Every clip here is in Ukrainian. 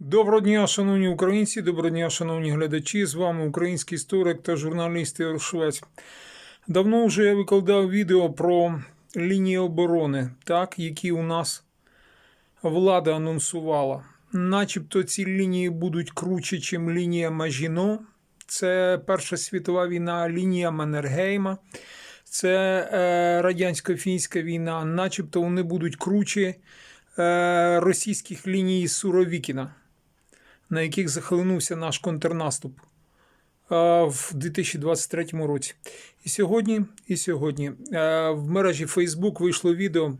Доброго дня, шановні українці, доброго дня, шановні глядачі. З вами український історик та журналіст Ігор Швець. Давно вже я викладав відео про лінії оборони, так, які у нас влада анонсувала. Начебто ці лінії будуть круче, ніж лінія Мажіно. Це Перша світова війна, лінія Маннергейма. Це е, радянсько-фінська війна, начебто вони будуть круче е, російських ліній Суровікіна, на яких захлинувся наш контрнаступ в 2023 році. І сьогодні, і сьогодні е, в мережі Facebook вийшло відео,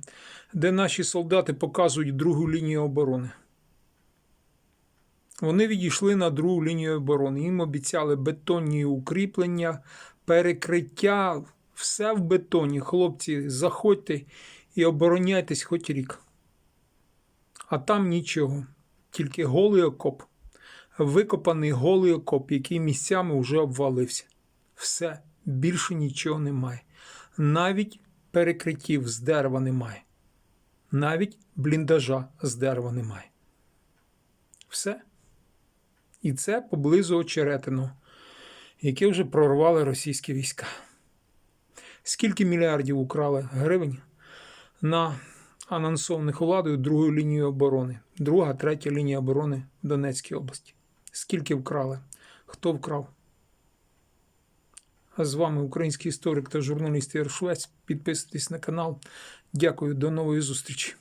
де наші солдати показують другу лінію оборони. Вони відійшли на другу лінію оборони. Їм обіцяли бетонні укріплення, перекриття, все в бетоні. Хлопці, заходьте і обороняйтесь хоч рік. А там нічого, тільки голий окоп, викопаний голий окоп, який місцями вже обвалився. Все, більше нічого немає. Навіть перекриттів з дерева немає. Навіть бліндажа з дерева немає. Все. І це поблизу Очеретиного, яке вже прорвали російські війська. Скільки мільярдів украли гривень на анонсованих владою другою лінією оборони, друга, третя лінія оборони в Донецькій області? Скільки вкрали? Хто вкрав? А з вами український історик та журналіст Ігор Швець. Підписуйтесь на канал. Дякую, до нової зустрічі.